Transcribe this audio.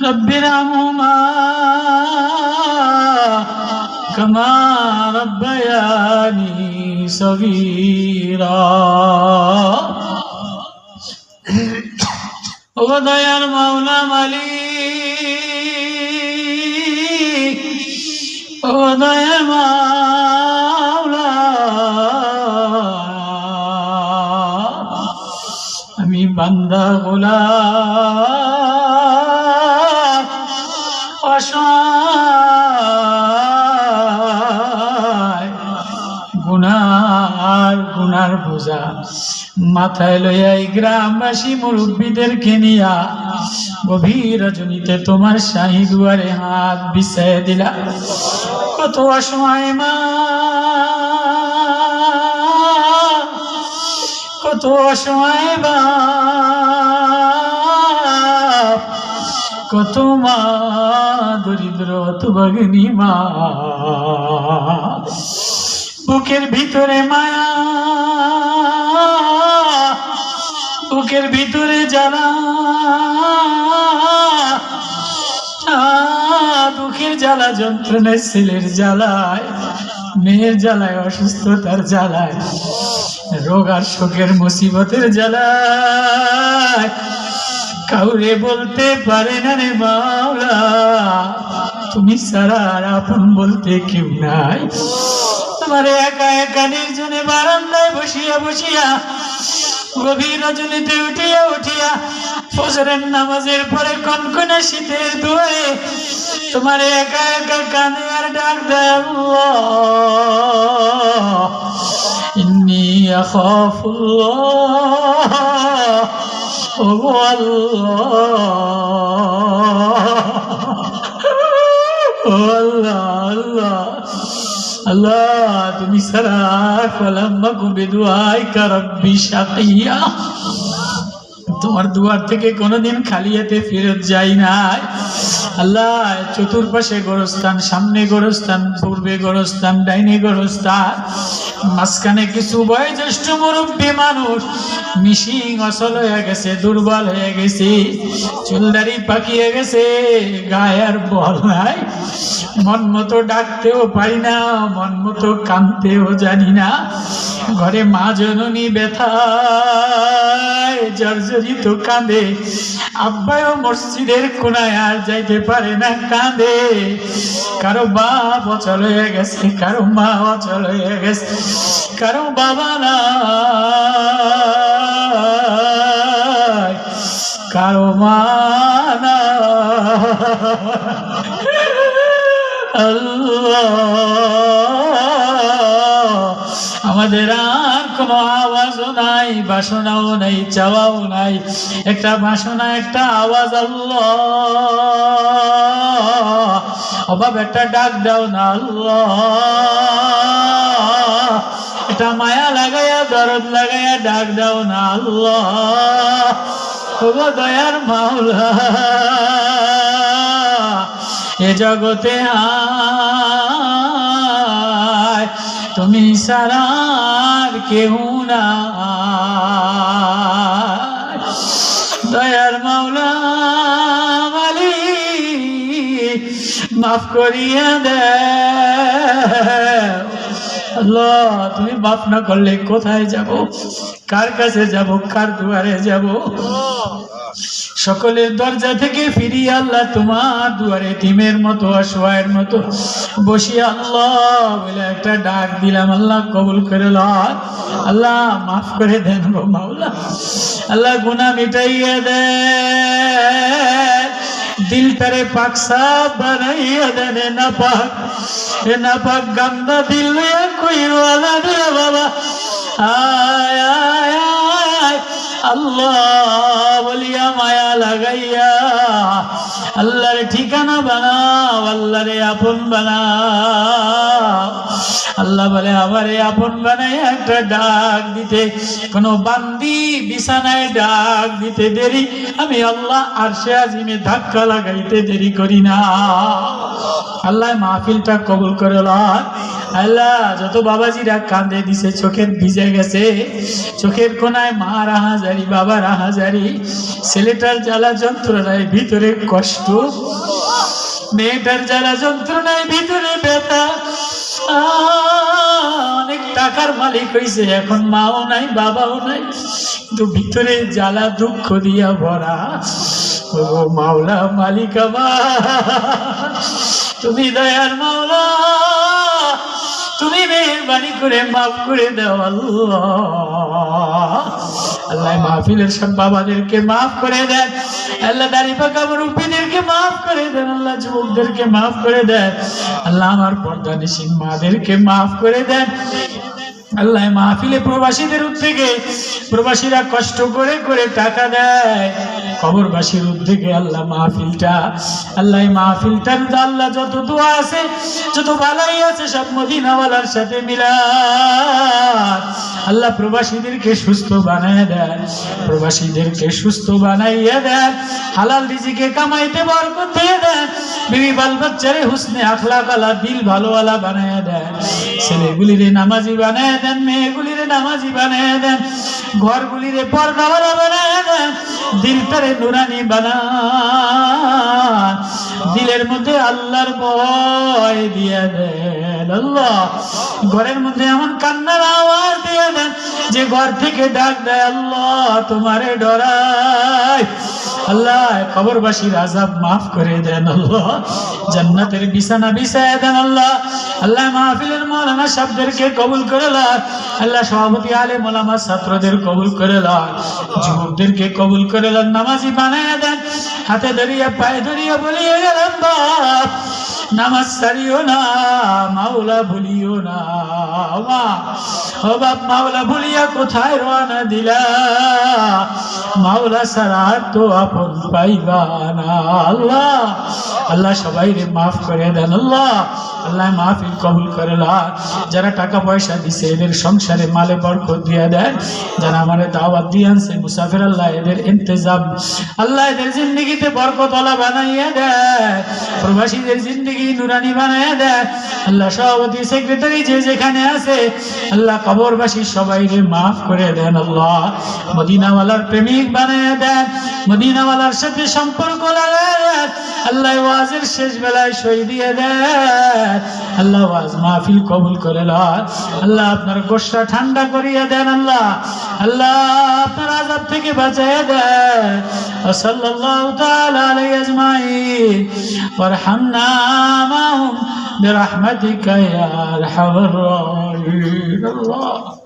رب ارحمهما كما ربياني صغيرا ও দয়ার মাওলা মালিক ও দয়ার মাওলা আমি বান্দা গোলা অসহায় গুনার গুনার বোঝা। মাথায় লইয়া এই গ্রামবাসী মুরব্বীদেরকে নিয়া গভীর রজনীতে তোমার শাহী দুয়ারে হাত বিছায় দিলা। কত অসময় মা, কত অসময় বা কত মা দরিদ্র তো ভগিনী মা। বুকের ভিতরে মায়া, বুকের ভিতরে জ্বালা। দুঃখের জ্বালা যন্ত্রণায়, ছেলের জ্বালায়, মেয়ের জ্বালায়, অসুস্থতার জ্বালায়, রোগ আর শোকের মুসিবতের জ্বালায়। কাউরে বলতে পারে না রে মাওলা। তুমি ছাড়া আর আপন বলতে কেউ নাই। তোমার একা একা নির্জনে বারান্দায় বসিয়া বসিয়া, গভীর রজনীতে উঠিয়া উঠিয়া, ফজরের নামাজের পরে কনকনে শীতের দুয়ারে তোমার একা একা কানে আর ডাক আল্লাহ ইন্নি আখাফুল্লাহ। ও আল্লাহ আল্লাহ। আল্লাহ তুমি সারা কলাম্মা কুবে দুয়াই কারব্বি শাকিয়া। তোমার দুয়ার থেকে কোনোদিন খালি হাতে ফেরত যাই নাই। আল্লাহ, চতুর্পাশে গোরস্থান, সামনে গোরস্থান, পূর্বে গোরস্থান, ডাইনে গোরস্থান, মাঝখানে কিছু বয়োজ্যেষ্ঠ মুরব্বী মানুষ, মিশিং অসল হয়ে গেছে, দুর্বল হয়ে গেছে, চুলদারি পাকিয়ে গেছে, গায়ে আর বল নাই। মন মতো ডাকতেও পারি না, মন মতো কাঁদতেও জানি না, ঘরে মা জননী ব্যথায় জর্জরিত কাঁদে আব্বায়ও মসজিদের কোনায় আর যাইতে পারে না কাঁদে। কারও বাপ অচল হয়ে গেছে, কারও মা অচল হয়ে গেছে, কারও বাবা না কারও মা না আমাদের আর কোনো আওয়াজও নাই, বাসনাও নাই, চাওয়াও নাই। একটা বাসনা, একটা আওয়াজ, আল্লাহ। অভাব, একটা ডাক দাও না, আল্লাহ। এটা মায়া লাগাইয়া, দরদ লাগাইয়া ডাক দাও না, আল্লাহ। দয়ার মাওলা, এ জগতে আয় তুমি সারার কেউ না দয়ার মাওলা মালিক মাফ করিয়া দে তুমি মাফ না করলে কোথায় যাব? কার কাছে যাব? কার দুয়ারে যাব? সকলের দরজা থেকে ফিরিয়ে আল্লাহ তোমার দুয়ারে তিমের মতো অসহায়ের মতো। বসি আল্লাহ বলে একটা ডাক দিলাম, আল্লাহ কবুল করে আল্লাহ মাফ করে দেন গো মাওলা। আল্লাহ গুনাহ মিটাইয়া দে দিল তারে পাক সাফ বানাইয়া দেন না পাক এ না পাক গান্দা দিল লইয়া কইওয়ালা রে বাবা। আয় আয় আল্লাহ বলিয়া মায়া লাগাইয়া আল্লাহর ঠিকানা বানাও আল্লাহরে আপন বানাও। আল্লাহ বলে, আমারে আপন বানাই একটা ডাক দিতে। কোনো বান্দি বিছানায় ডাক দিতে দেরি। আমি আল্লাহ আরশে আজিমে ধাক্কা লাগাইতে দেরি করি না। আল্লাহ মাহফিলটা কবুল করে আল্লাহ, যত বাবাজিরা কান্দে দিছে, চোখের ভিজে গেছে। চোখের কোনায় মা রাহাজারি, বাবা রাহাজারি। ছেলেটার জ্বালা যন্ত্রণায় ভিতরে কষ্ট। মেয়েটার জ্বালা যন্ত্রণায় ভিতরে ব্যথা। অনেক টাকার মালিক হয়েছে এখন মাও নাই, বাবাও নাই। কিন্তু ভিতরে জ্বালা, দুঃখ দিয়া ভরা। ও মাওলা, মালিক আমার, তুমি দয়ার মাওলা, তুমি মেহরবানি করে মাফ করে দাও আল্লাহ। আল্লাহ মাহফিলের সব বাবাদেরকে মাফ করে দেন। আল্লাহ দাড়ি পাকা দেন আল্লাহ যুবকদেরকে মাফ করে দেন। আল্লাহ আমার পর্দা নিশিন মাদেরকে মাফ করে দেন। আল্লাহ মাহফিলে প্রবাসীদের উদ্যোগে প্রবাসীরা কষ্ট করে করে টাকা দেয়। কবরবাসীর উদ্যোগে আল্লাহ মাহফিলটা, আল্লাহ মাহফিলটার আল্লাহ যত দোয়া আছে, যত ভালাই আছে, সব মদিনাওয়ালার সাথে মিলা আল্লাহ প্রবাসীদেরকে সুস্থ বানায় দেন, প্রবাসীদেরকে সুস্থ বানাইয়া দেন, হালাল রিজিকে কামাইতে বরকত দিয়ে দেন, বিবি বাল বাচ্চারে হুসনে আখলাক আলা, দিল ভালোওয়ালা বানায় দেন, ছেলেগুলিরে নামাজি বানায় দেন, মেয়েগুলিরে নামাজি বানায় দেন। ঘরগুলিরে পর্দা দিলটারে নুরানি বানা। দিলের মধ্যে আল্লাহর ভয় দিয়ে দেন আল্লাহ। ঘরের মধ্যে এমন কান্নার আওয়াজ দিয়ে দেন যে ঘর থেকে ডাক দেয়, আল্লাহ তোমারে ডরায় আল্লাহ কবরবাসীর আজাব মাফ করে দেন আল্লাহ। জান্নাতের বিছানা বিছায় দেন আল্লাহ। আল্লাহ মাহফিলের মৌলানা সাহেবদেরকে কবুল করে আল্লাহ সভাপতি আলে মোলামা ছাত্রদের কবুল করে লান যুবকদেরকে কবুল করে লান নামাজি বানায় দেন। হাতে ধরিয়া, পায়ে ধরিয়া বলিয়ে গেলাম বাপ নামাজ ছাড়িও না, মাওলা ভুলিও না। ও বাপ মাওলা ভুলিয়া কোথায় রওনা দিলা? মাওলা সারা তো আপন পাইবা না। আল্লাহ আল্লাহ সবাই রে মাফ করে দেন। আল্লাহ আল্লাহ মাহফিল কবুল করে লা যারা টাকা পয়সা দিছে, এদের সংসারে মালে বরকত দিয়ে দেন। যারা আমার দাওয়াত দিয়ে আনছে, মুসাফির আল্লাহ এদের ইন্তজাম আল্লাহ এদের জিন্দগিতে বরকত আল্লাহ বানাইয়া দেয় প্রবাসীদের জিন্দগি নুরানি বানায় দেয়। আল্লাহ সভাপতি সেক্রেটারি যে যেখানে আছে, আল্লাহ কবরবাসী সবাই রে মাফ করে দেন আল্লাহ। মদিনাওয়ালার প্রেমিক বানায় দেন, মদিনাওয়ালার সাথে সম্পর্ক লাগায় দেন আল্লাহ ওয়াজের শেষ বেলায় সই দিয়ে দেন আল্লাহ ওয়াজ মাহফিল কবুল করে লন আল্লাহ আপনার গোসা ঠান্ডা করিয়া দেন আল্লাহ আল্লাহ আপনার আজাব থেকে বাঁচাইয়া দেন সাল্লাল্লাহু তাআলা আলাইহি আজমাইন ওয়ারহামনা মাহুম برحمتك يا ارحم الراحمين الله